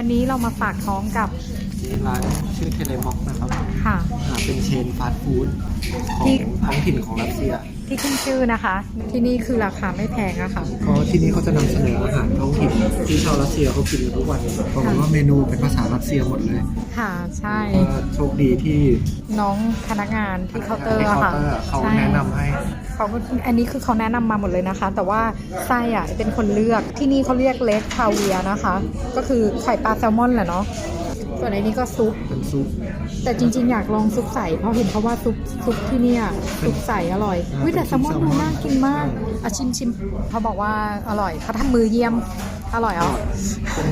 วันนี้เรามาฝากท้องกับร้านชื่อเทเลม็อกนะครับ ค่ะ อ่าเป็นเชนฟาสต์ฟู้ดของที่ท้องถิ่นของรัสเซีย ที่ขึ้นชื่อนะคะ ที่นี่คือราคาไม่แพงอะค่ะก็ที่นี่เขาจะนำเสนออาหารท้องถิ่นที่ชาวรัสเซียเขากินกันทุกวันเพราะว่าเมนูเป็นภาษารัสเซียหมดเลยค่ะใช่ ก็โชคดีที่น้องพนักงานที่เคาน์เตอร์ที่อะเคาน์ค่ะเตอร์เขาใช่แนะนำให้เขาก็อันนี้คือเขาแนะนำมาหมดเลยนะคะ แต่ว่าไส้อะเป็นคนเลือกที่นี่เขาเรียกเลสคาเวียนะคะ ก็คือไข่ปลาแซลมอนแหละเนาะ ส่วนอันนี้ก็ซุป เป็นซุป แต่จริงๆ อยากลองซุปใสเพราะเห็นเขาว่าซุปซุปที่เนี่ยซุปใสอร่อยอ่าวิแต่แซลมอนเป็นซุดูปแซลมอนน่ากินมากอะชิมชิมเขาบอกว่าอร่อยเขาทำมือเยี่ยมอร่อยอะเป็น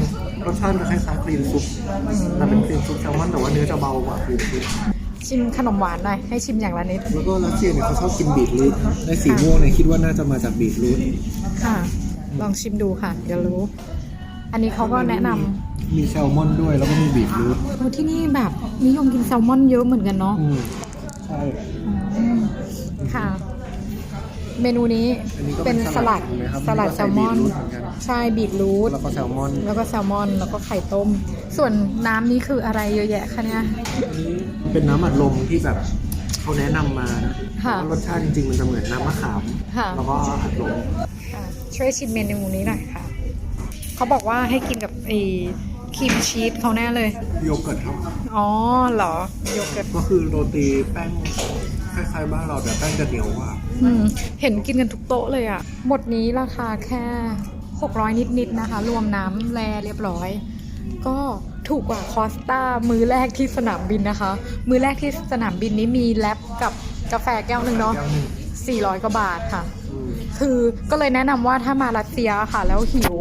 รสชาติมันคล้ายๆครีมซุปแต่เป็นครีมซุปแซลมอนแต่ว่าเนื้อจะเบากว่าครีมซุปชิมขนมหวานหน่อยให้ชิมอย่างละนิดแล้วก็รัสเซียเนี่ยเขาชอบกินบีทรูทในสีม่วงเนี่ยคิดว่าน่าจะมาจากบีทรูทค่ะ ลองชิมดูค่ะเดี๋ยวรู้ อันนี้เขาก็แนะนำมีแซลมอนด้วยแล้วก็มีบีทรูทโอ้ที่นี่แบบนิยมกินแซลมอนเยอะเหมือนกันเนาะอืมใช่ อืมค่ะ เมนูนี้อันนี้ก็เป็เป็นนสลัดสลัดนะครับสลัดแซลมอนอันนี้ก็ใส่บีทรูทเหมือนกัน ใช่บีทรูท แล้วก็แซลมอนแล้วก็แซลมอนแล้วก็ไข่ต้ม ส่วนน้ำนี้คืออะไรเยอะแยะคะเนี่ย อันนี้เป็นน้ำอัดลมที่แบบเขาแนะนำมานะค่ะว่ารสชาติจริงๆมันจะเหมือนน้ำมะขาม ค่ะ แล้วก็อัดลม ค่ะช่วยชิมเมนูนี้หน่อยค่ะ เขาบอกว่าให้กินกับไอ้ครีมชีสเขาแน่เลย โยเกิร์ตครับ อ๋อเหรอ โยเกิร์ต ก็คือโรตีแป้งคล้ายๆบ้านเราแต่แป้งจะเหนียวกว่าอืมเห็นกินกันทุกโต๊ะเลยอะ่ะ หมดนี้ราคาแค่ 600 นิดๆนะคะ รวมน้ำแร่เรียบร้อย ก็ถูกกว่าคอสตามือแรกที่สนามบินนะคะ มือแรกที่สนามบินนี้มีแลบกับกาแฟแก้วหนึ่งเนาะแก้วหนึ่ง 400 กว่าบาทค่ะอืมคือก็เลยแนะนำว่าถ้ามารัสเซียค่ะ แล้วหิว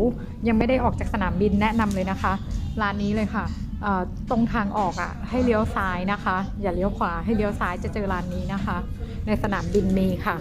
ยังไม่ได้ออกจากสนามบินแนะนำเลยนะคะ ร้านนี้เลยค่ะเอ่อตรงทางออกอะให้เลี้ยวซ้ายนะคะ อย่าเลี้ยวขวาให้เลี้ยวซ้ายจะเจอร้านนี้นะคะ ในสนามบินมีค่ะ